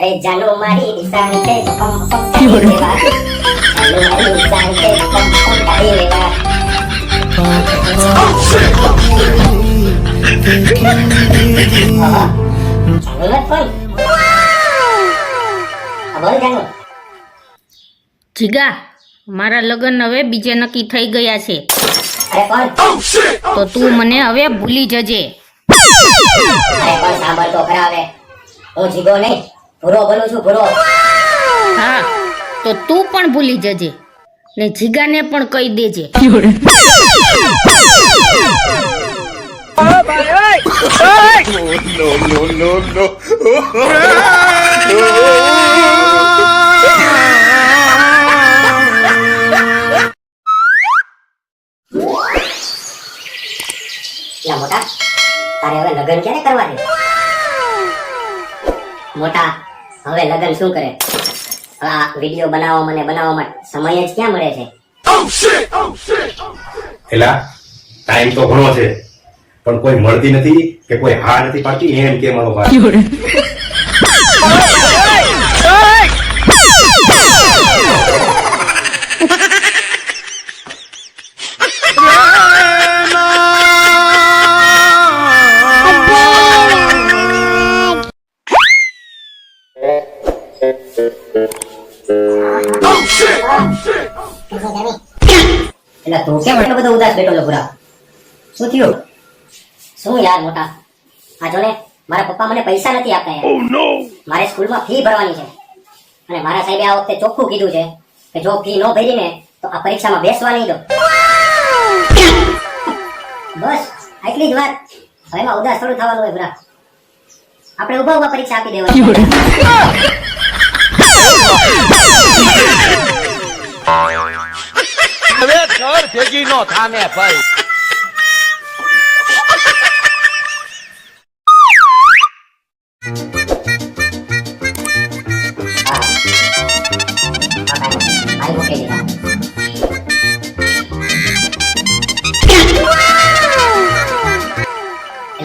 અરે જાનો મારી નિશાન છે પમ પમ કરી લેવા જાનો મારી નિશાન છે પમ પમ કરી લેવા આહા. જાનુનો જ ફોન. હા, બોલ જાનુ. જીગા મારા લગ્ન હવે બીજે નક્કી થઈ ગયા છે. તો તું મને હવે ભૂલી જજે. અરે પણ સાંભળ તો ખરા હવે? હું જીગો નહીં. ભૂરો બનું છું ભરો. હા તો તું પણ ભૂલી જજે. ને જીગાને પણ કહી દેજે. મોટા તારે હવે લગ્ન ક્યારે કરવાની મોટા હવે લગન શું કરે? આ વીડિયો બનાવવા મને બનાવવામાં સમય જ ક્યાં મળે છે? એલા ટાઈમ તો ઘણો છે પણ કોઈ મળતી નથી કે કોઈ હા નથી પાડતી એમ કે મારો ભાઈ. એટલે તું કેમ એટલો બધો ઉદાસ બેઠો છો પૂરા શું થયું શું યાર મોટા આ જો ને મારા પપ્પા મને પૈસા નથી આપતા યાર મારે સ્કૂલમાં ફી ભરવાની છે અને મારા સાહેબે આ વખતે ચોખ્ખું કીધું છે કે જો ફી ન ભરી ને તો આ પરીક્ષામાં બેસવા નહીં દો બસ આટલી જ વાત. હવે ઉદાસ થોડું થવાનું હોય પૂરા આપણે ઊભા ઊભા પરીક્ષા આપી દેવાની હવે ઘર ભેગી નો થાને ભાઈ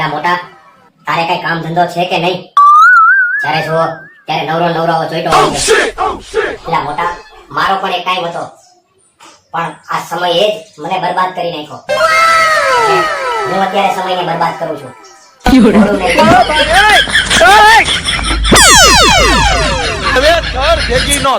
મોટા તારે કઈ કામ ધંધો છે કે નહીં? જ્યારે જુઓ ત્યારે નવરો નવરાવો જોઈતો હોય મોટા મારો પણ એક ટાઈમ હતો પણ આ સમયે જ મને બરબાદ કરી નાખ્યો. એટલે હું અત્યારે સમયને બરબાદ કરું છું. no.